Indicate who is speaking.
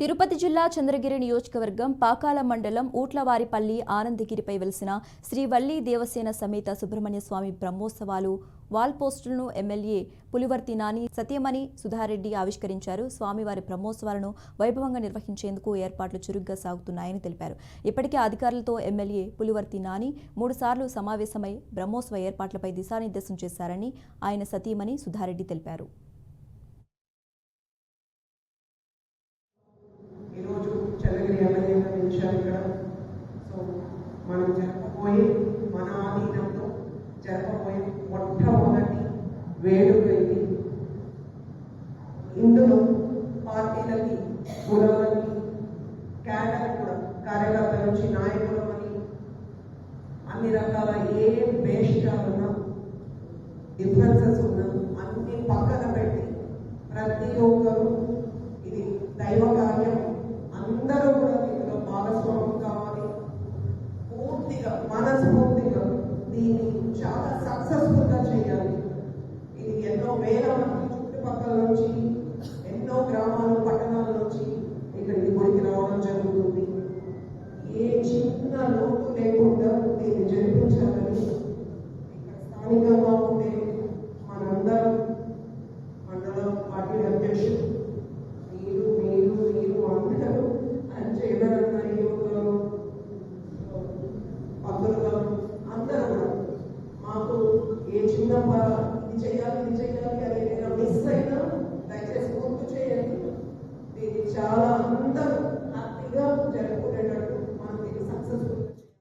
Speaker 1: తిరుపతి జిల్లా చంద్రగిరి నియోజకవర్గం పాకాల మండలం ఊట్లవారిపల్లి ఆనందగిరిపై వెలిసిన శ్రీ వల్లి దేవసేన సమేత సుబ్రహ్మణ్య స్వామి బ్రహ్మోత్సవాలు వాల్ పోస్టులను ఎమ్మెల్యే పులివర్తి నాని సత్యమణి సుధారెడ్డి ఆవిష్కరించారు. స్వామివారి బ్రహ్మోత్సవాలను వైభవంగా నిర్వహించేందుకు ఏర్పాట్లు చురుగ్గా సాగుతున్నాయని తెలిపారు. ఇప్పటికే అధికారులతో ఎమ్మెల్యే పులివర్తి నాని మూడుసార్లు సమావేశమై బ్రహ్మోత్సవ ఏర్పాట్లపై దిశానిర్దేశం చేశారని ఆయన సతీమణి సుధారెడ్డి తెలిపారు.
Speaker 2: మనం జరపబోయే మన ఆధీనంలో జరపబోయే మొట్టమొదటి వేడుక ఇది ఇందులో పార్టీలకి కులాలకి క్యాడర్ కూడా కార్యకర్తల నుంచి నాయకులు అని అన్ని రకాల ఏ భేషాలున్నా డిఫరెన్సెస్ ఉన్నా అన్ని పక్కన పెట్టి ప్రతి ఒక్కరూ ఇది దైవ పూర్తిగా మనస్ఫూర్తిగా దీన్ని చాలా సక్సెస్ఫుల్గా చేయాలి. ఇది ఎన్నో వేల మంది చుట్టుపక్కల నుంచి ఎన్నో గ్రామాలు పట్టణాల నుంచి ఇక్కడికి గుడికి రావడం జరుగుతుంది. ఏ చిన్న లోటు లేకుండా దీన్ని జరిపించాలని ఇక్కడ స్థానిక